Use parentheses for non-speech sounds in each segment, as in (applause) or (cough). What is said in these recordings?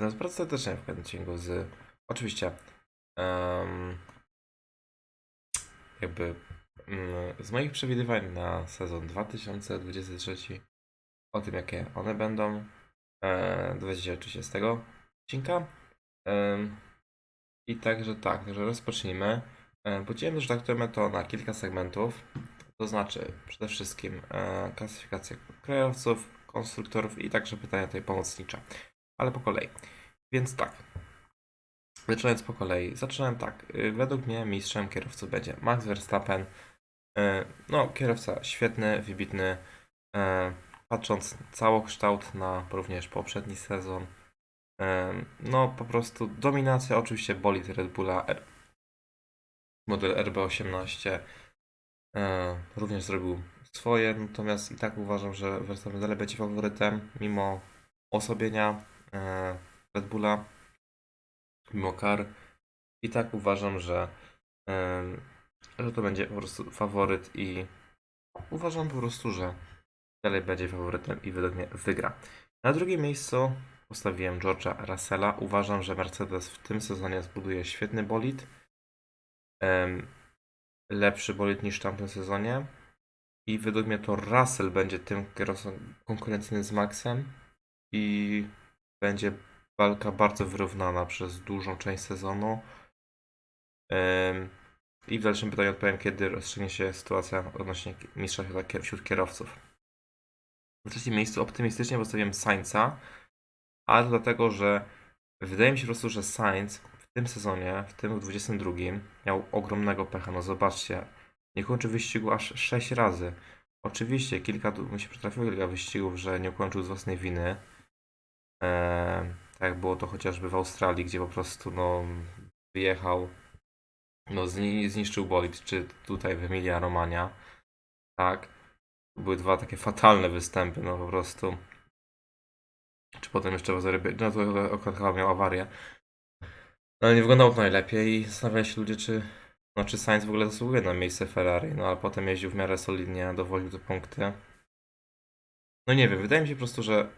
Natomiast bardzo serdecznie w kolejnym odcinku z oczywiście em, jakby mm, z moich przewidywań na sezon 2023 o tym jakie one będą e, dowiecie się oczywiście z tego odcinka. Em, i także tak, także rozpocznijmy. E, podzielimy, że traktujemy to na kilka segmentów. To znaczy przede wszystkim e, klasyfikacja krajowców, konstruktorów i także pytania tutaj pomocnicze ale po kolei. Więc tak. Zaczynając po kolei. Zaczynałem tak. Y, Według mnie mistrzem kierowców będzie Max Verstappen. Y, No, kierowca świetny, wybitny. Y, Patrząc całokształt na również poprzedni sezon. No, po prostu dominacja. Oczywiście bolid Red Bulla R- model RB18 y, również zrobił swoje, natomiast i tak uważam, że Verstappen dalej będzie faworytem, mimo osobienia e, Red Bulla, mimo kar. I tak uważam, że, e, że to będzie po prostu faworyt i uważam po prostu, że dalej będzie faworytem i według mnie wygra. Na drugim miejscu postawiłem George'a Russella. Uważam, że Mercedes w tym sezonie zbuduje świetny bolid. Lepszy bolid niż w tamtym sezonie. I według mnie to Russell będzie tym kierowcą konkurencyjnym z Maxem i będzie walka bardzo wyrównana przez dużą część sezonu. I w dalszym pytaniu odpowiem, kiedy rozstrzygnie się sytuacja odnośnie mistrza wśród kierowców. Na trzecim miejscu optymistycznie postawiłem Sainza, ale to dlatego, że wydaje mi się po prostu, że Sainz w tym sezonie, w tym w 22, miał ogromnego pecha. No zobaczcie, nie kończy wyścigu aż 6 razy. Oczywiście, kilka, mi się przytrafiło kilka wyścigów, że nie ukończył z własnej winy. Eee, tak było to chociażby w Australii, gdzie po prostu no, wyjechał, no, zni- zniszczył bolid, czy tutaj w Emilia Romagna. Tak. Były dwa takie fatalne występy, no po prostu. Czy potem jeszcze w Azerbejdżanie, no to akurat chyba miał awarię. No, ale nie wyglądało to najlepiej i zastanawiali się ludzie, czy, no, czy Sainz w ogóle zasługuje na miejsce Ferrari. No ale potem jeździł w miarę solidnie, dowoził te punkty. No nie wiem, wydaje mi się po prostu, że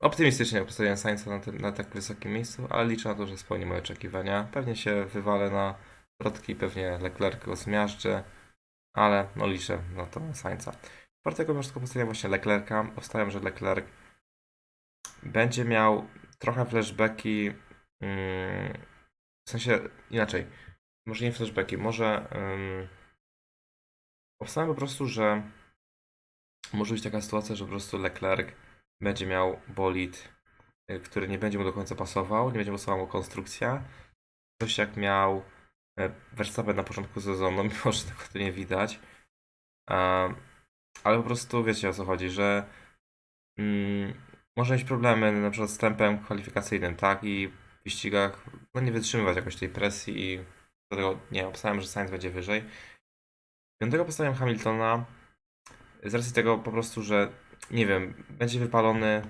optymistycznie postawiłem Sainza na, na tak wysokim miejscu, ale liczę na to, że spełni moje oczekiwania. Pewnie się wywalę na środki, pewnie Leclerc go zmiażdży, ale no liczę na to Sainza. Czwartego miejsca postawiłem właśnie Leclerca. Obstawiam, że Leclerc będzie miał trochę flashbacki, mm, w sensie inaczej, może nie flashbacki, może um, obstawiam po prostu, że może być taka sytuacja, że po prostu Leclerc będzie miał bolid, y, który nie będzie mu do końca pasował, nie będzie pasowała mu konstrukcja. Coś jak miał e, Verstappen na początku sezonu, (laughs) mimo że tego tu nie widać. Ale po prostu wiecie o co chodzi, że mm, może mieć problemy na przykład z tempem kwalifikacyjnym, tak? I w wyścigach no, nie wytrzymywać jakoś tej presji i dlatego nie, obstawiam, że Sainz będzie wyżej. Piątego postawiłem Hamiltona z racji tego po prostu, że nie wiem, będzie wypalony,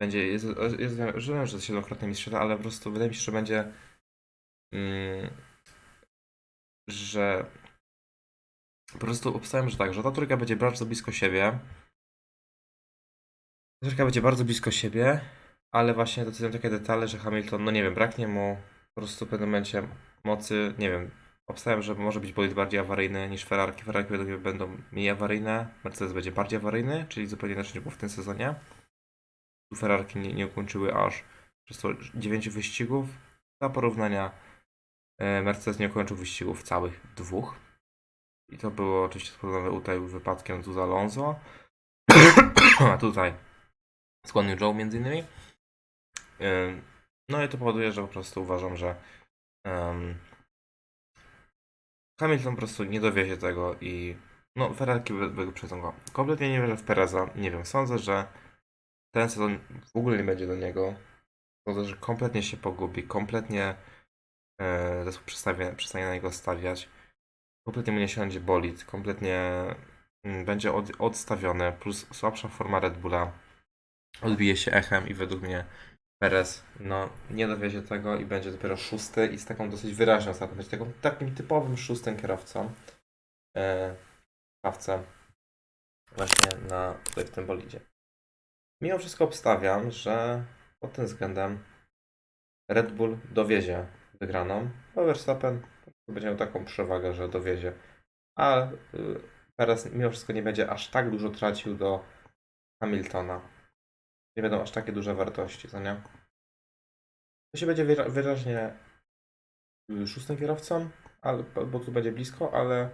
będzie, jest, jest, wiem, że jest siedmiokrotny mistrz świata, ale po prostu wydaje mi się, że będzie, mm, że po prostu obstawiam, że tak, że ta trójka będzie bardzo blisko siebie. Ta trójka będzie bardzo blisko siebie, ale właśnie decydują takie detale, że Hamilton, no nie wiem, braknie mu po prostu w pewnym momencie mocy, nie wiem, obstawiam, że może być bolid bardziej awaryjny niż Ferrari. Ferrari według mnie będą mniej awaryjne, Mercedes będzie bardziej awaryjny, czyli zupełnie inaczej było w tym sezonie. Tu Ferrari nie, nie ukończyły aż przez to 9 wyścigów. Dla porównania e, Mercedes nie ukończył wyścigów całych dwóch. I to było oczywiście spowodowane tutaj wypadkiem z Alonso. (coughs) A tutaj skłonny Joe między innymi. Ym, No i to powoduje, że po prostu uważam, że em, Hamilton po prostu nie dowiezie tego i no Ferrari wyprzedzą go. Kompletnie nie wierzę w Pereza. Nie wiem, sądzę, że ten sezon w ogóle nie będzie do niego. Sądzę, że kompletnie się pogubi, kompletnie e, zespół przestanie, na niego stawiać. Kompletnie mu nie siądzie bolid, kompletnie mm, będzie od, odstawiony, plus słabsza forma Red Bulla odbije się echem i według mnie Perez no, nie dowiezie tego i będzie dopiero szósty i z taką dosyć wyraźną stratą. Będzie taką, takim typowym szóstym kierowcą e, kierowcą właśnie na, tutaj w tym bolidzie. Mimo wszystko obstawiam, że pod tym względem Red Bull dowiezie wygraną, a Verstappen będzie miał taką przewagę, że dowiezie. A y, Perez mimo wszystko nie będzie aż tak dużo tracił do Hamiltona. Nie będą aż takie duże wartości, co nie? To się będzie wyra- wyraźnie y, szóstym kierowcą, ale, bo tu będzie blisko, ale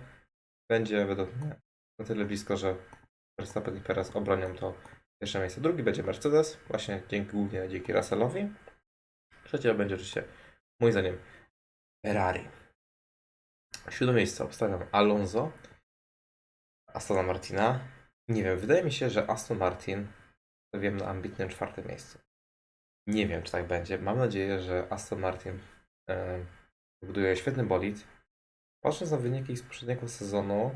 będzie według mnie na tyle blisko, że Verstappen i Perez obronią to pierwsze miejsce. Drugi będzie Mercedes, właśnie dzięki, głównie dzięki Russellowi. Trzecie będzie oczywiście, moim zdaniem, Ferrari. Siódme miejsce obstawiam Alonso, Astona Martina. Nie wiem, wydaje mi się, że Aston Martin wiem na ambitnym czwartym miejscu. Nie wiem, czy tak będzie. Mam nadzieję, że Aston Martin e, buduje świetny bolid. Patrząc na wyniki z poprzedniego sezonu,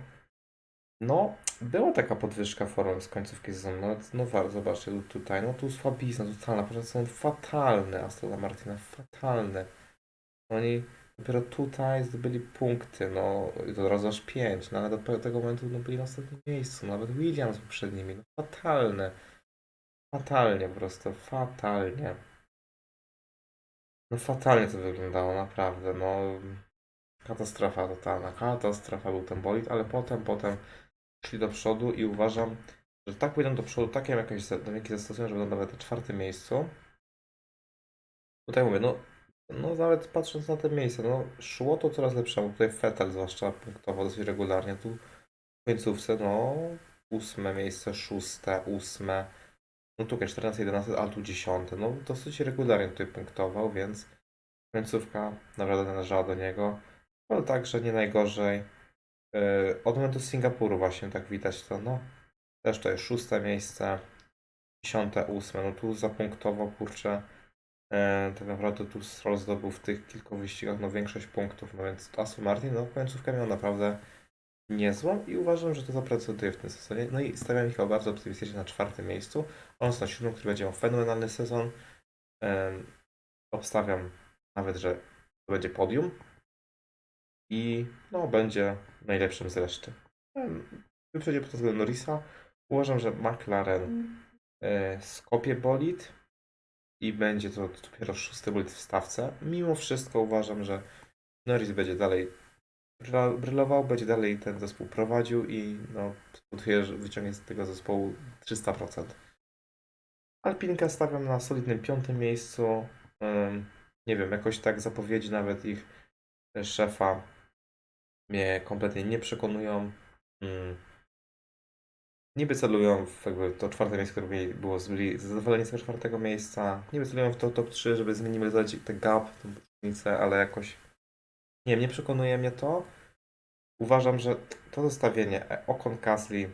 no, była taka podwyżka formy z końcówki sezonu. No, no warto, zobaczcie tu- tutaj, no tu słabizna totalna, ponieważ są fatalne Astona Martina, fatalne. Oni dopiero tutaj zdobyli punkty, no i to od razu aż 5, no ale do tego momentu no, byli na ostatnim miejscu, nawet Williams był przed nimi, no fatalne. Fatalnie po prostu, fatalnie. No fatalnie to wyglądało, naprawdę, no katastrofa totalna, katastrofa był ten bolid, ale potem, potem szli do przodu i uważam, że tak pójdą do przodu, takie jakieś wyniki zastosują, że będą nawet na czwartym miejscu. Tutaj mówię, no, no nawet patrząc na te miejsca, no szło to coraz lepszemu. Tutaj Fetel zwłaszcza punktował dosyć regularnie. Tu w końcówce, no ósme miejsce, szóste, ósme, no tutaj 14, 11, a tu dziesiąte. No dosyć regularnie tutaj punktował, więc końcówka naprawdę należała do niego. Ale także nie najgorzej. Yy, Od momentu Singapuru właśnie tak widać to, no też to jest szóste miejsce, dziesiąte, ósme, no tu zapunktował, kurczę. E, tak naprawdę tu Stroll zdobył w tych kilku wyścigach no, większość punktów, no więc Aston Martin no, końcówkę miał naprawdę niezłą i uważam, że to zapracuje w tym sezonie. No i stawiam ich bardzo optymistycznie na czwartym miejscu. On jest na siódmym, który będzie miał fenomenalny sezon. E, obstawiam nawet, że to będzie podium i no, będzie najlepszym z reszty. Em, Wyprzedzi pod względem Norrisa. Uważam, że McLaren e, skopie bolid i będzie to dopiero szósty bolid w stawce. Mimo wszystko uważam, że Norris będzie dalej brylował, będzie dalej ten zespół prowadził i no, spowoduje, że wyciągnie z tego zespołu 300%. Alpinkę stawiam na solidnym piątym miejscu. Nie wiem, jakoś tak zapowiedzi nawet ich szefa mnie kompletnie nie przekonują. Ym, Niby celują w jakby to czwarte miejsce, które mieli, było byli zadowoleni z tego czwartego miejsca. Niby celują w to top 3, żeby zminimalizować ten gap, tę różnicę, ale jakoś nie nie przekonuje mnie to. Uważam, że to zestawienie e, Ocon Gasly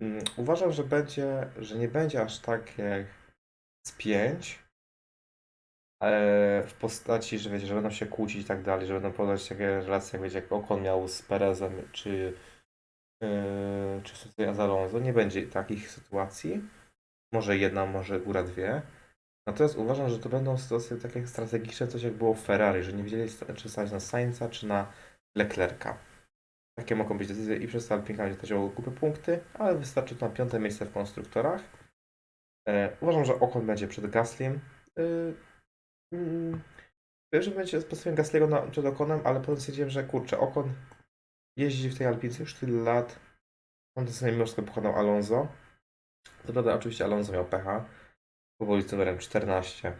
mm, uważam, że będzie, że nie będzie aż tak jak z 5 w postaci, że wiecie, że będą się kłócić i tak dalej, że będą podać takie relacje, jak wiecie, jak Ocon miał z Perezem, czy Yy, czy z Alonso. Nie będzie takich sytuacji. Może jedna, może góra dwie. Natomiast uważam, że to będą sytuacje takie strategiczne, coś jak było w Ferrari, że nie wiedzieli czy stać na Sainza, czy na Leclerca. Takie mogą być decyzje i przez Alpinka będzie działało kupę punkty, ale wystarczy to na piąte miejsce w konstruktorach. E, uważam, że Ocon będzie przed Gaslym. Yy, mm, Wiem, że będzie postawiłem Gasly'ego na- przed Oconem, ale potem stwierdziłem, że kurczę, Ocon jeździ w tej Alpince już tyle lat. On to sobie mimo wszystko pokonał Alonso. To prawda, oczywiście Alonso miał pecha. Powoli z numerem 14.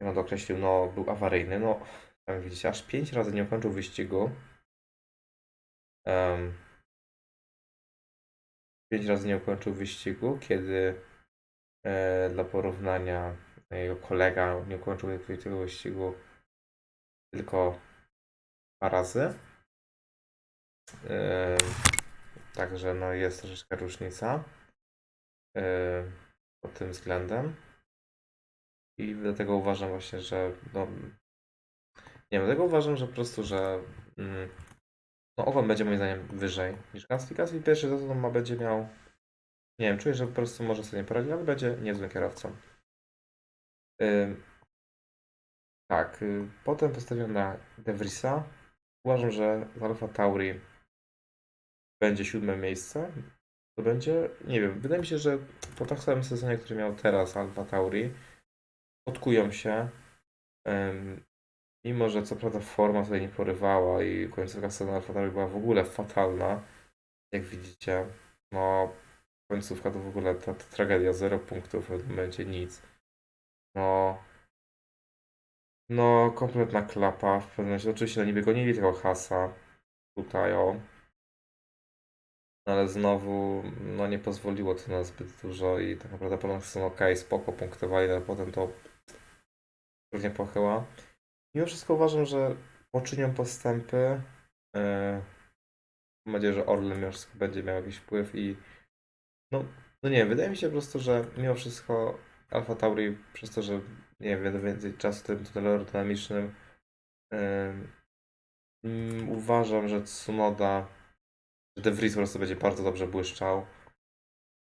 Jak on to określił, no był awaryjny. No, tam widzicie, aż 5 razy nie ukończył wyścigu. Um, 5 razy nie ukończył wyścigu, kiedy e, dla porównania jego kolega nie ukończył tego wyścigu tylko dwa razy. Em, Także no jest troszeczkę różnica em, pod tym względem. I dlatego uważam właśnie, że no, nie wiem, dlatego uważam, że po prostu, że mm, no Ocon będzie moim zdaniem wyżej niż Gasly. Gasly pierwszy sezon ma będzie miał nie wiem, czuję, że po prostu może sobie nie poradzić, ale będzie niezłym kierowcą. Tak, y, potem postawiłem na De Vriesa. Uważam, że Alfa Tauri będzie siódme miejsce. To będzie, nie wiem, wydaje mi się, że po tak samym sezonie, który miał teraz Alfa Tauri, odkują się. Mimo, że co prawda forma tutaj nie porywała i końcówka sezonu Alfa Tauri była w ogóle fatalna, jak widzicie, no końcówka to w ogóle ta, ta tragedia, zero punktów w pewnym momencie, nic. No, no kompletna klapa w pewnym momencie. Oczywiście no niby gonili tego hasa tutaj, o. No, ale znowu, no nie pozwoliło to na zbyt dużo i tak naprawdę potem są ok, spoko, punktowali, ale potem to równie pochyła. Mimo wszystko uważam, że poczynią postępy. Yy, mam nadzieję, że Orlen mimo wszystko będzie miał jakiś wpływ i no, no nie wydaje mi się po prostu, że mimo wszystko Alfa Tauri przez to, że nie wiem, więcej czasu tym tunelu aerodynamicznym yy, mm, uważam, że Tsunoda że De Vries po prostu będzie bardzo dobrze błyszczał.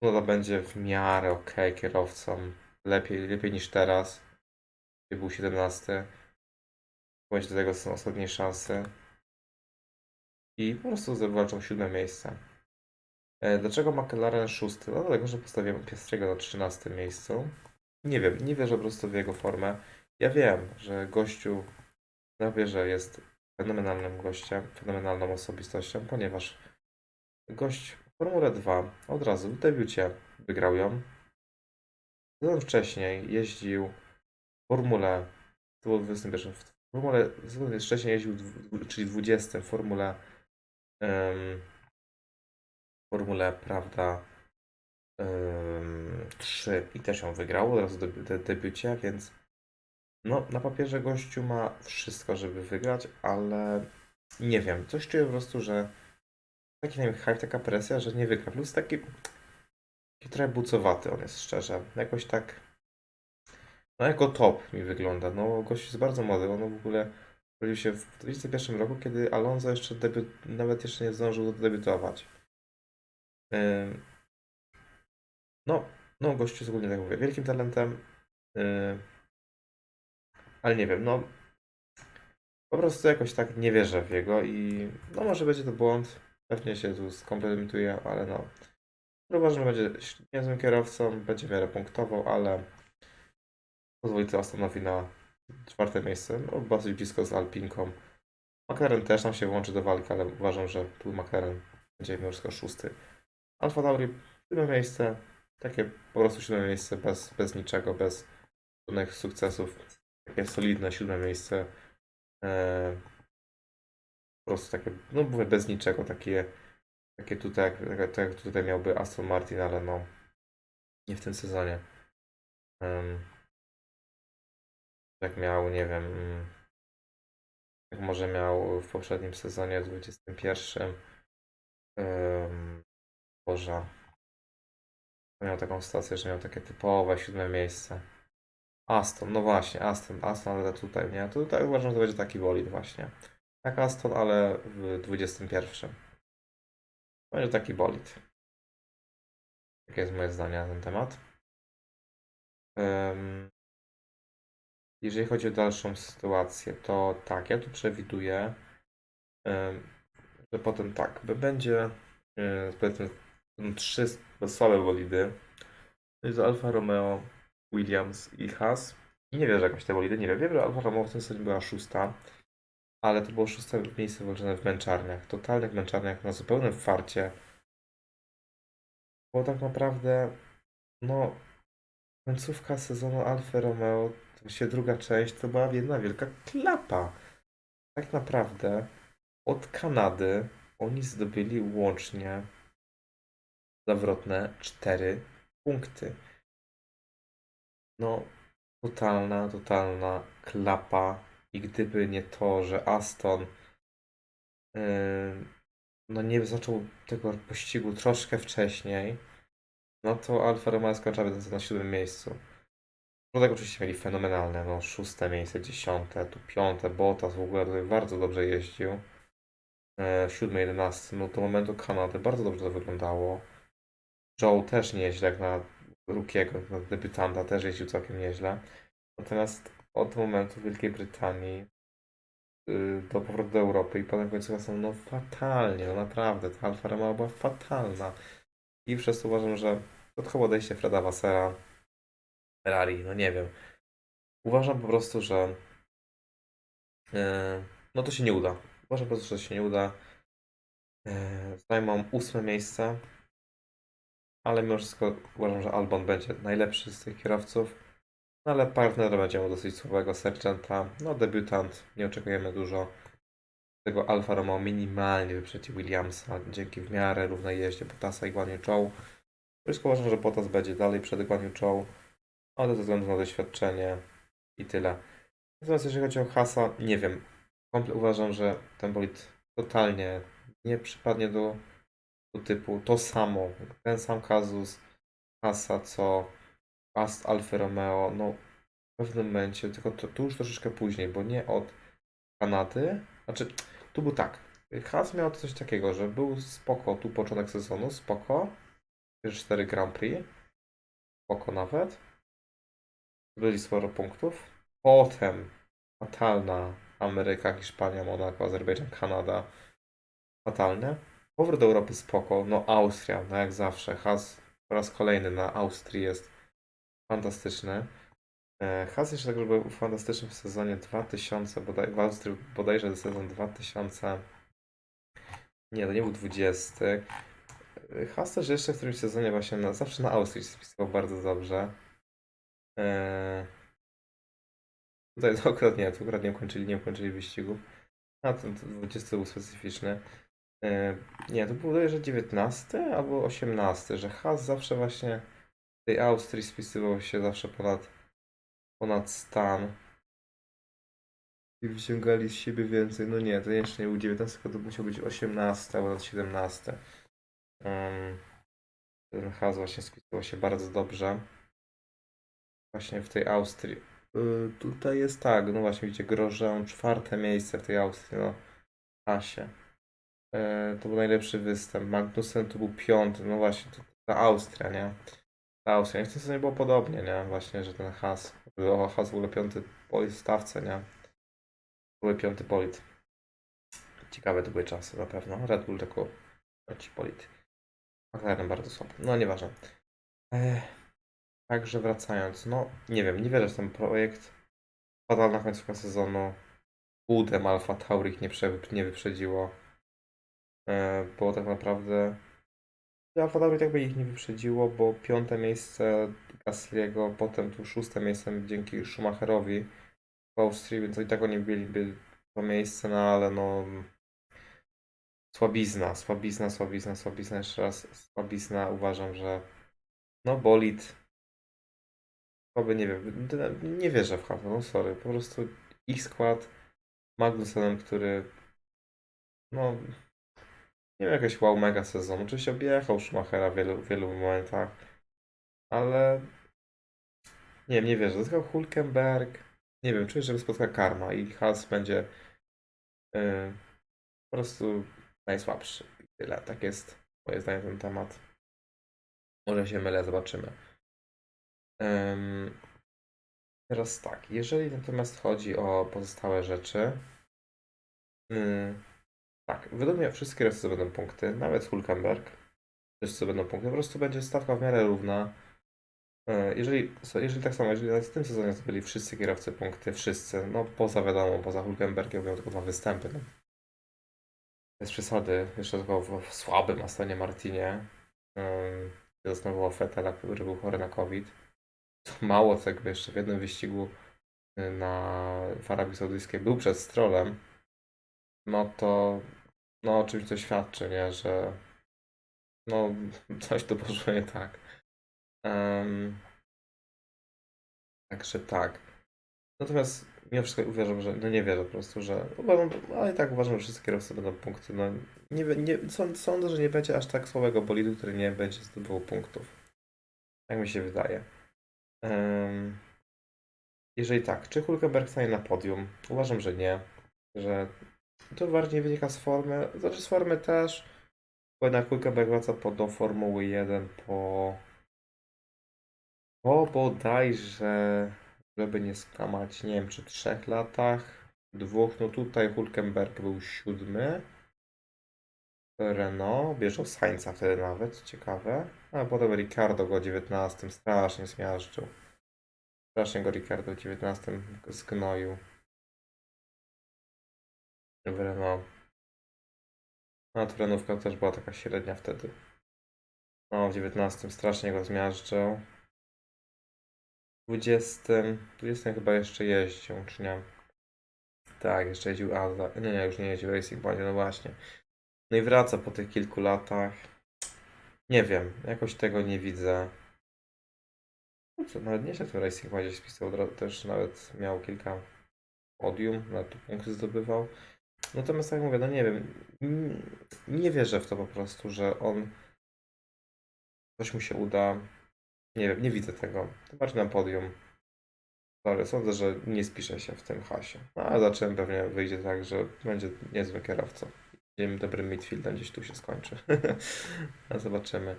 Tsunoda będzie w miarę ok kierowcą. Lepiej, lepiej niż teraz. Gdzie był 17. Bądź do tego są ostatnie szanse. I po prostu zawalczą siódme miejsce. Dlaczego McLaren szósty? No dlatego, że postawiłem Piastriego na 13 miejscu. Nie wiem, nie wierzę po prostu w jego formę. Ja wiem, że gościu ja wiem, że jest fenomenalnym gościem, fenomenalną osobistością, ponieważ gość w Formule 2 od razu w debiucie wygrał ją. Sezon wcześniej jeździł w Formule, to było w 21, w Formule, wcześniej jeździł, czyli 20 w Formule, em, Formule, prawda, em, 3 i też ją wygrał od razu w debi- de, debiucie, więc no, na papierze gościu ma wszystko, żeby wygrać, ale nie wiem, coś czuję po prostu, że taki nie wiem, hype, taka presja, że nie wygra. Plus taki, taki trochę bucowaty on jest, szczerze. Jakoś tak, no jako top mi wygląda. No, gość jest bardzo młody, on w ogóle urodził się w 2021 roku, kiedy Alonso jeszcze debiut, nawet jeszcze nie zdążył debiutować. No, no, gościu jest ogólnie, tak mówię, wielkim talentem. Ale nie wiem, no. Po prostu jakoś tak nie wierzę w jego i no może będzie to błąd. Pewnie się tu skomplementuje, ale no. Uważam, że będzie niezłym kierowcą, będzie w miarę punktował, ale to Astonowi na czwarte miejsce. No, blisko z Alpinką. McLaren też tam się włączy do walki, ale uważam, że tu McLaren będzie wszystko szósty. Alfa Tauri siódme miejsce, takie po prostu siódme miejsce bez, bez niczego, bez żadnych sukcesów. Takie solidne siódme miejsce. Eee, po prostu takie, no mówię, bez niczego, takie, takie tutaj, jak, tak jak tutaj miałby Aston Martin, ale no nie w tym sezonie. Jak miał, nie wiem, jak może miał w poprzednim sezonie 21. Um, Boże. Miał taką stację, że miał takie typowe siódme miejsce. Aston, no właśnie, Aston, Aston, ale tutaj, nie? To tutaj uważam, że to będzie taki bolid właśnie. Jak Aston, ale w 21. Będzie taki bolid. Takie jest moje zdanie na ten temat. Em, jeżeli chodzi o dalszą sytuację, to tak, ja tu przewiduję, że potem tak, będzie e, powiedzmy trzy słabe bolidy. To Alfa Romeo, Williams i Haas. I nie wierzę jakoś te bolidy, nie wiem. Wiem, że Alfa Romeo w tym sezonie była szósta, ale to było szóste miejsce włączone w męczarniach. Totalnych męczarniach na zupełnym farcie. Bo tak naprawdę, no, końcówka sezonu Alfa Romeo, właściwie druga część, to była jedna wielka klapa. Tak naprawdę od Kanady oni zdobyli łącznie zawrotne 4 punkty. No, totalna, totalna klapa. I gdyby nie to, że Aston yy, no nie zaczął tego pościgu troszkę wcześniej, no to Alfa Romeo skończyłaby na siódmym miejscu. No tak oczywiście mieli fenomenalne, no szóste miejsce, dziesiąte, tu piąte, Bottas w ogóle tutaj bardzo dobrze jeździł. E, siódmy, jedenasty, no do momentu Kanady bardzo dobrze to wyglądało. Joe też nieźle, jak na Rukiego, na debiutanta też jeździł całkiem nieźle. Natomiast od momentu Wielkiej Brytanii y, do powrotu do Europy i potem końcówka są no fatalnie, no naprawdę, ta Alfa Romeo była fatalna. I przez to uważam, że dodatkowo odejście Freda Wassera, Ferrari, no nie wiem. Uważam po prostu, że e, no to się nie uda. Uważam po prostu, że się nie uda. E, Zajmą ósme miejsce, ale mimo wszystko uważam, że Albon będzie najlepszy z tych kierowców. No ale partner będzie miał dosyć słabego Sergeanta. No debiutant, nie oczekujemy dużo. Tego Alfa Romeo minimalnie wyprzedził Williamsa dzięki w miarę równej jeździe Bottasa i Guan Yu Zhou. Wszystko uważam, że Bottas będzie dalej przed Guan Yu Zhou, ale ze względu na doświadczenie i tyle. Natomiast jeżeli chodzi o Hasa, nie wiem. Komple uważam, że ten bolid totalnie nie przypadnie do, do typu to samo, ten sam kazus Hasa, co Ast Alfa Romeo, no w pewnym momencie, tylko to, tu już troszeczkę później, bo nie od Kanady, znaczy tu był tak, Haas miał coś takiego, że był spoko, tu początek sezonu, spoko, pierwsze 4 Grand Prix, spoko nawet, byli sporo punktów, potem fatalna Ameryka, Hiszpania, Monako, Azerbejdżan, Kanada, fatalne, powrót do Europy spoko, no Austria, no jak zawsze, Haas po raz kolejny na Austrii jest fantastyczny. E, Haas jeszcze tak, był fantastyczny w sezonie 2000, bodaj, w Austrii bodajże sezon 2000, nie, to nie był 20. E, Haas też jeszcze w którymś sezonie właśnie na, zawsze na Austrii spisywał bardzo dobrze. E, Tutaj to (laughs) akurat nie, to akurat nie ukończyli, nie ukończyli wyścigów. A ten to 20 był specyficzny. E, Nie, to było bodajże 19 albo 18, że Haas zawsze właśnie w tej Austrii spisywał się zawsze ponad, ponad stan. I wyciągali z siebie więcej. No nie, to jeszcze nie był 19, tylko to musiał być 18 albo nawet 17. Um, ten Haas właśnie spisywał się bardzo dobrze. Właśnie w tej Austrii. Y, Tutaj jest tak, no właśnie widzicie, Grosjean czwarte miejsce w tej Austrii, no Hasie. E, To był najlepszy występ. Magnussen to był piąty, no właśnie, to ta Austria, nie? Ta Austria. I w tym sezonie było podobnie, nie? Właśnie, że ten Has, o Has w ogóle piąty polit w stawce, nie? W ogóle piąty polit. Ciekawe to były czasy na pewno. Red Bull tylko ci polit. McLaren bardzo słabo. No nieważne. E, Także wracając, no nie wiem, nie wierzę w ten projekt. Fatalna końcówka sezonu. Udem Alfa Tauri ich nie, nie wyprzedziło. E, bo tak naprawdę Alfa Tauri tak by ich nie wyprzedziło, bo piąte miejsce Gasly'ego, potem tu szóste miejsce dzięki Schumacherowi w Austrii, więc i tak oni byliby to miejsce, no ale no słabizna, słabizna, słabizna, słabizna, jeszcze raz słabizna. Uważam, że no bolid Oby nie wiem, nie wierzę w Hafa, no sorry, po prostu ich skład Magnusenem, który no nie miał jakiegoś wow mega sezonu, oczywiście objechał Schumachera w wielu, wielu momentach, ale nie wiem, nie wierzę, do tego Hulkenberg, nie wiem, czuję, że spotka karma i Haas będzie yy, po prostu najsłabszy tyle, tak jest moje zdanie na ten temat. Może się mylę, zobaczymy. Teraz tak, jeżeli natomiast chodzi o pozostałe rzeczy, mm, tak, według mnie wszystkie kierowcy będą punkty, nawet Hulkenberg, wszyscy będą punkty, po prostu będzie stawka w miarę równa. E, Jeżeli, jeżeli tak samo, jeżeli w tym sezonie zdobyli wszyscy kierowcy punkty, wszyscy, no poza wiadomo, poza Hulkenbergiem miał tylko dwa występy, no. Bez przesady, jeszcze tylko w, w słabym Astonie Martinie, um, zastanowiło Fetela, który był chory na COVID. Mało tego, jeszcze w jednym wyścigu y, na w Arabii Saudyjskiej był przed Strollem, no to no o czymś to świadczy, nie, że no coś tu poszło nie tak. Em, także tak. Natomiast mimo wszystko uważam, że no nie wierzę po prostu, że uważam, ale i tak uważam, że wszyscy kierowcy będą punkty. No nie, nie, sąd- sądzę, że nie będzie aż tak słabego bolidu, który nie będzie zdobywał punktów. Tak mi się wydaje. Jeżeli tak, czy Hulkenberg stanie na podium? Uważam, że nie. Że to bardziej wynika z formy. Znaczy z formy też. Bo jednak Hulkenberg wraca po, do Formuły 1 po. Po bodajże, żeby nie skłamać, nie wiem, czy trzech latach, dwóch. No tutaj Hulkenberg był siódmy. Renault, bierzał Sainza wtedy nawet, ciekawe. A potem Ricardo go 19 strasznie zmiażdżył. Strasznie go Ricardo w 19 zgnoił. w Renault. A terenówka też była taka średnia wtedy. No, w 19 strasznie go zmiażdżał. W 20, 20 chyba jeszcze jeździł, czy nie? Tak, jeszcze jeździł Alda. Nie, nie, już nie jeździł Racing Point, no właśnie. No i wraca po tych kilku latach. Nie wiem, jakoś tego nie widzę. No co, nawet nie się w tym Racing Pointie spisał, też nawet miał kilka podium, nawet tu punkty zdobywał. Natomiast tak mówię, no nie wiem, nie wierzę w to po prostu, że on coś mu się uda. Nie wiem, nie widzę tego. Tym bardziej na podium. Ale sądzę, że nie spisze się w tym hasie. No, a zacząłem pewnie wyjdzie tak, że będzie niezły kierowcą. Będziemy dobrym midfieldem, gdzieś tu się skończy. (laughs) a zobaczymy.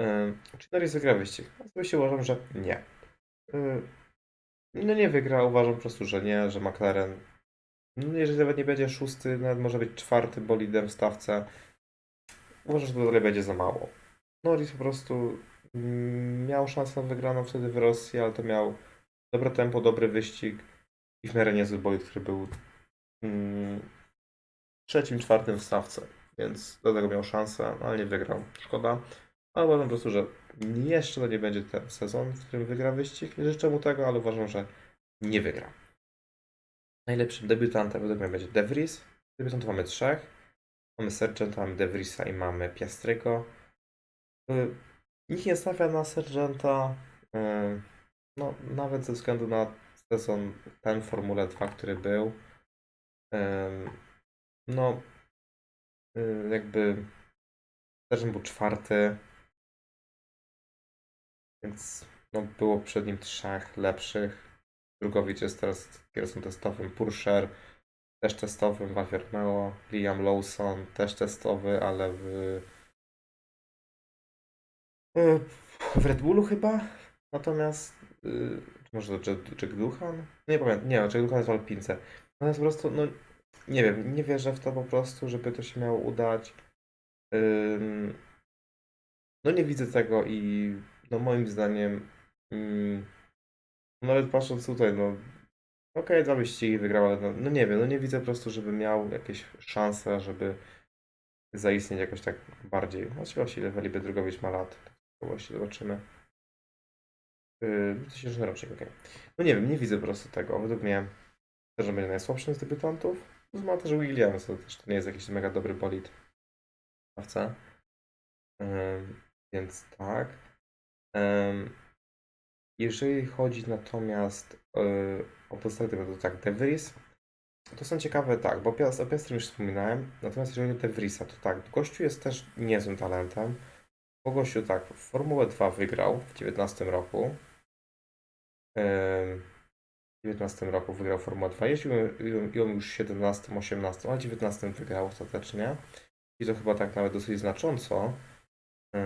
Ym, Czy Norris wygra wyścig? Osobiście uważam, że nie. No nie wygra, uważam po prostu, że nie, że McLaren no jeżeli nawet nie będzie szósty, nawet może być czwarty bolidem w stawce. Uważam, że to dalej będzie za mało. Norris po prostu mm, miał szansę na wygraną wtedy w Rosji, ale to miał dobre tempo, dobry wyścig i w miarę niezły bolid, który był mm, trzecim, czwartym w stawce, więc do tego miał szansę, ale nie wygrał. Szkoda. Ale uważam po prostu, że jeszcze to nie będzie ten sezon, w którym wygra wyścig. Nie życzę mu tego, ale uważam, że nie wygra. Najlepszym debiutantem według mnie będzie De Vries. Debiutantów mamy trzech. Mamy Sergenta, mamy De Vriesa i mamy Piastrego. Y, Nikt nie stawia na Sergenta. y, No, nawet ze względu na sezon ten Formule 2, który był. No, y, jakby Sergent był czwarty. Więc no, było przed nim trzech lepszych. Drugowicz jest teraz kierowcą testowym, Purscher też testowym, Romeo, Liam Lawson też testowy, ale w, y, w Red Bullu chyba. Natomiast, y, czy może to Jack, Jack Duchan? Nie pamiętam, nie, Jack Duchan jest w Alpince. Natomiast po prostu, no nie wiem, nie wierzę w to po prostu, żeby to się miało udać. Ym, no nie widzę tego i no moim zdaniem mm, nawet patrząc tutaj, no okej, dwa wyścigi wygrał, ale no, no nie wiem, no nie widzę po prostu, żeby miał jakieś szanse, żeby zaistnieć jakoś tak bardziej. Właściwie ile Felipe Drugowicz ma lat. Właściwie zobaczymy. Yy, 2000 rocznik, okej. No nie wiem, nie widzę po prostu tego. Według mnie też będzie najsłabszym z debiutantów. Plus ma też Williams, to też nie jest jakiś mega dobry bolid. Sprawca. Ym, więc tak. Jeżeli chodzi natomiast yy, o pozostałe to tak, De Vries, to są ciekawe, tak, bo o Piastrym już wspominałem, natomiast jeżeli chodzi o De Vriesa, to tak, gościu jest też niezłym talentem, bo gościu tak, Formułę 2 wygrał w 19 roku, 19 roku wygrał Formułę 2, jeździł ją- ją już w 17, 18, a w 19 wygrał ostatecznie i to chyba tak nawet dosyć znacząco, yy,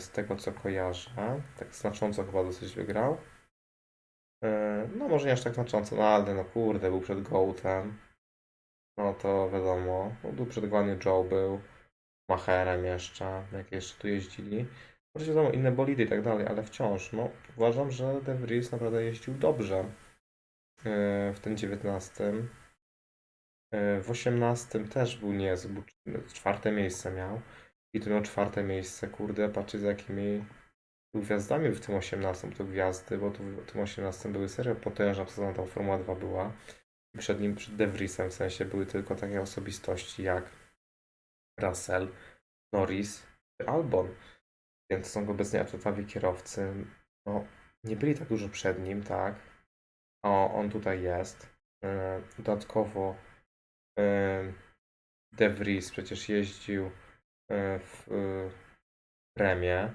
z tego co kojarzę, tak znacząco chyba dosyć wygrał. Yy, No może nie aż tak znacząco, no ale no kurde, był przed Goatem. No to wiadomo, no, był przed Guanyu Joe był, Macherem jeszcze, jak jeszcze tu jeździli. Oczywiście wiadomo, inne bolidy i tak dalej, ale wciąż, no uważam, że De Vries naprawdę jeździł dobrze w tym 19. Yy, W 18 też był niezły, czwarte miejsce miał. I to miał czwarte miejsce, kurde, patrzcie z jakimi gwiazdami w tym 18 to gwiazdy, bo tu w tym 18 były serio potężna, co tam Formuła 2 była. Przed nim, przed De Vriesem w sensie były tylko takie osobistości jak Russell, Norris, czy Albon. Więc są obecnie atletami kierowcy. No, nie byli tak dużo przed nim, tak? O, on tutaj jest. Yy, Dodatkowo yy, De Vries przecież jeździł yy, w premię.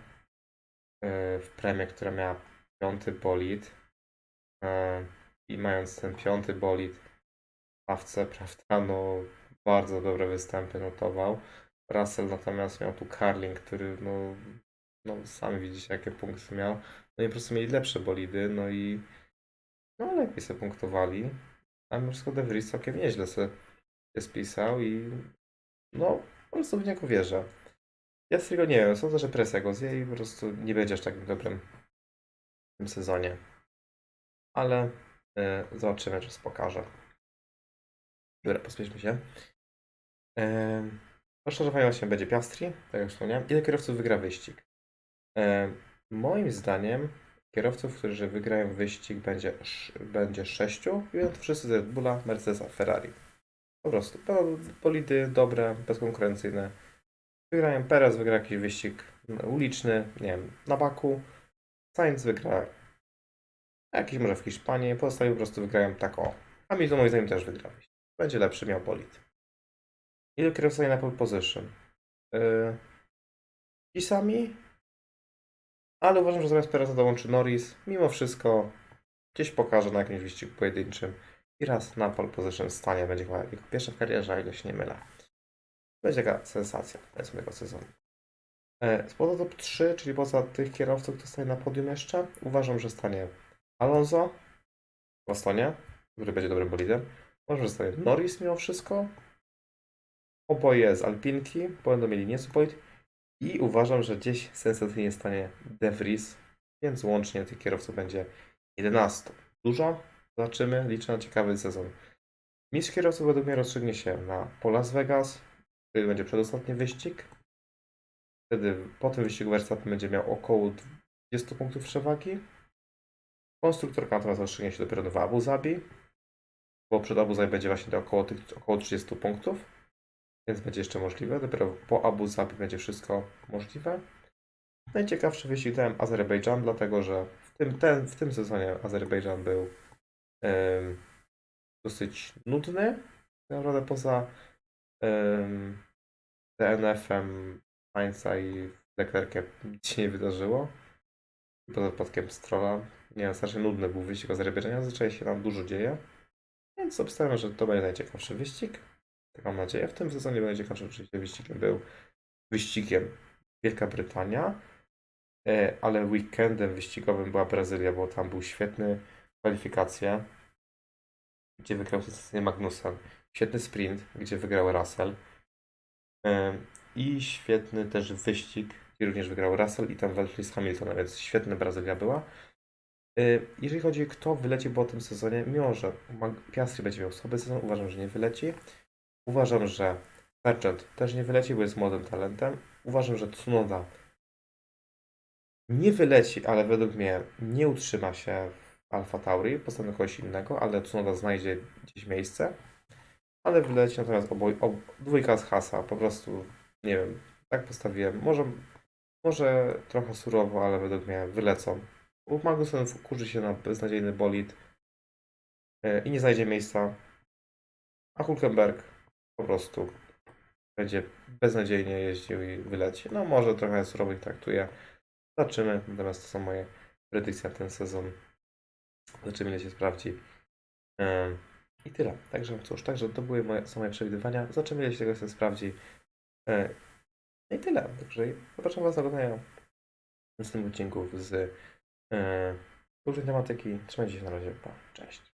W premię, która miała piąty bolid. I mając ten piąty bolid w stawce, (laughs) prawda, no bardzo dobre występy notował. Russell natomiast miał tu Carling, który no, no sami widzicie jakie punkty miał. No i po prostu mieli lepsze bolidy, no i no lepiej sobie punktowali. A wszystko De Vries całkiem nieźle sobie spisał i no po prostu w niego wierzę. Ja z tego nie wiem, sądzę, że presja go zje i po prostu nie będzie aż takim dobrym w tym sezonie. Ale y, zobaczymy, czy pokaże. Dobra, pospieszmy się. Em, Rozszerzowanie się będzie Piastri, tak jak wspomniałem. Ile kierowców wygra wyścig? Em, Moim zdaniem kierowców, którzy wygrają wyścig będzie, będzie sześciu i będą to wszyscy z Red Bulla, Mercedesa, Ferrari. Po prostu. Będą bolidy dobre, bezkonkurencyjne. Wygrają Perez, wygra jakiś wyścig uliczny, nie wiem, na Baku. Sainz wygra jakiś może w Hiszpanii, pozostali po prostu wygrają tak o. Hamilton moim zdaniem też wygra. Będzie lepszy, miał bolid. Ilu kierowców stanie na pole position? Yy, ci sami, ale uważam, że zamiast Pereza dołączy Norris. Mimo wszystko gdzieś pokaże na jakimś wyścigu pojedynczym i raz na pole position stanie. Będzie chyba jego pierwsza w karierze, o ile się nie mylę. Będzie taka sensacja, powiedzmy, tego sezonu. E, Spoza top 3, czyli poza tych kierowców, kto stanie na podium jeszcze, uważam, że stanie Alonso w Astonie, który będzie dobrym bolidem. Uważam, że stanie Norris mimo wszystko. Oboje z Alpinki, bo będą mieli nieco. I uważam, że gdzieś sensacyjnie stanie De Vries, więc łącznie tych kierowców będzie 11. Dużo? Zobaczymy, liczę na ciekawy sezon. Mistrz kierowców według mnie rozstrzygnie się na po Las Vegas, który będzie przedostatni wyścig. Wtedy po tym wyścigu Verstappen będzie miał około 20 punktów przewagi. Konstruktorka natomiast rozstrzygnie się dopiero w Abu Zabi, bo przed Abu Zabi będzie właśnie około, tych, około 30 punktów, więc będzie jeszcze możliwe. Dopiero po Abu Zabi będzie wszystko możliwe. Najciekawszy wyścig dałem Azerbejdżan, dlatego że w tym, ten, w tym sezonie Azerbejdżan był em, dosyć nudny. Naprawdę poza em, DNF-em Sainza i Leclerciem nic się nie wydarzyło. Poza wypadkiem Strolla. Nie wiem, strasznie nudny był wyścig Azerbejdżania. Zazwyczaj się tam dużo dzieje. Więc obstawiam, że to będzie najciekawszy wyścig. Tak mam nadzieję. W tym sezonie najciekawszym oczywiście wyścigiem był wyścigiem Wielka Brytania. E, Ale weekendem wyścigowym była Brazylia, bo tam był świetny kwalifikacje, gdzie wygrał sensacyjnie Magnussen. Świetny sprint, gdzie wygrał Russell. E, I świetny też wyścig, gdzie również wygrał Russell i tam walczyli z Hamiltonem, więc świetna Brazylia była. E, Jeżeli chodzi kto wyleci po tym sezonie, mimo że Piastri będzie miał słaby sezon, uważam, że nie wyleci. Uważam, że Sargent też nie wyleci, bo jest młodym talentem. Uważam, że Tsunoda nie wyleci, ale według mnie nie utrzyma się w Alfa Tauri, postanę kogoś innego, ale Tsunoda znajdzie gdzieś miejsce. Ale wyleci natomiast oboj, ob, dwójka z Hasa, po prostu, nie wiem, tak postawiłem. Może, może trochę surowo, ale według mnie wylecą. Bo Magnussen wkurzy się na beznadziejny bolid e, i nie znajdzie miejsca. A Hulkenberg po prostu będzie beznadziejnie jeździł i wyleci. No może trochę surowo ich traktuje. Zobaczymy, natomiast to są moje predykcje na ten sezon. Zobaczymy, ile się sprawdzi. I tyle. Także cóż, także to były moje, są moje przewidywania. Zobaczymy, ile się tego się sprawdzi. Yy, i tyle. Także zapraszam Was do oglądania następnych odcinków z yy, różnej tematyki. Trzymajcie się na razie. Pa. Cześć.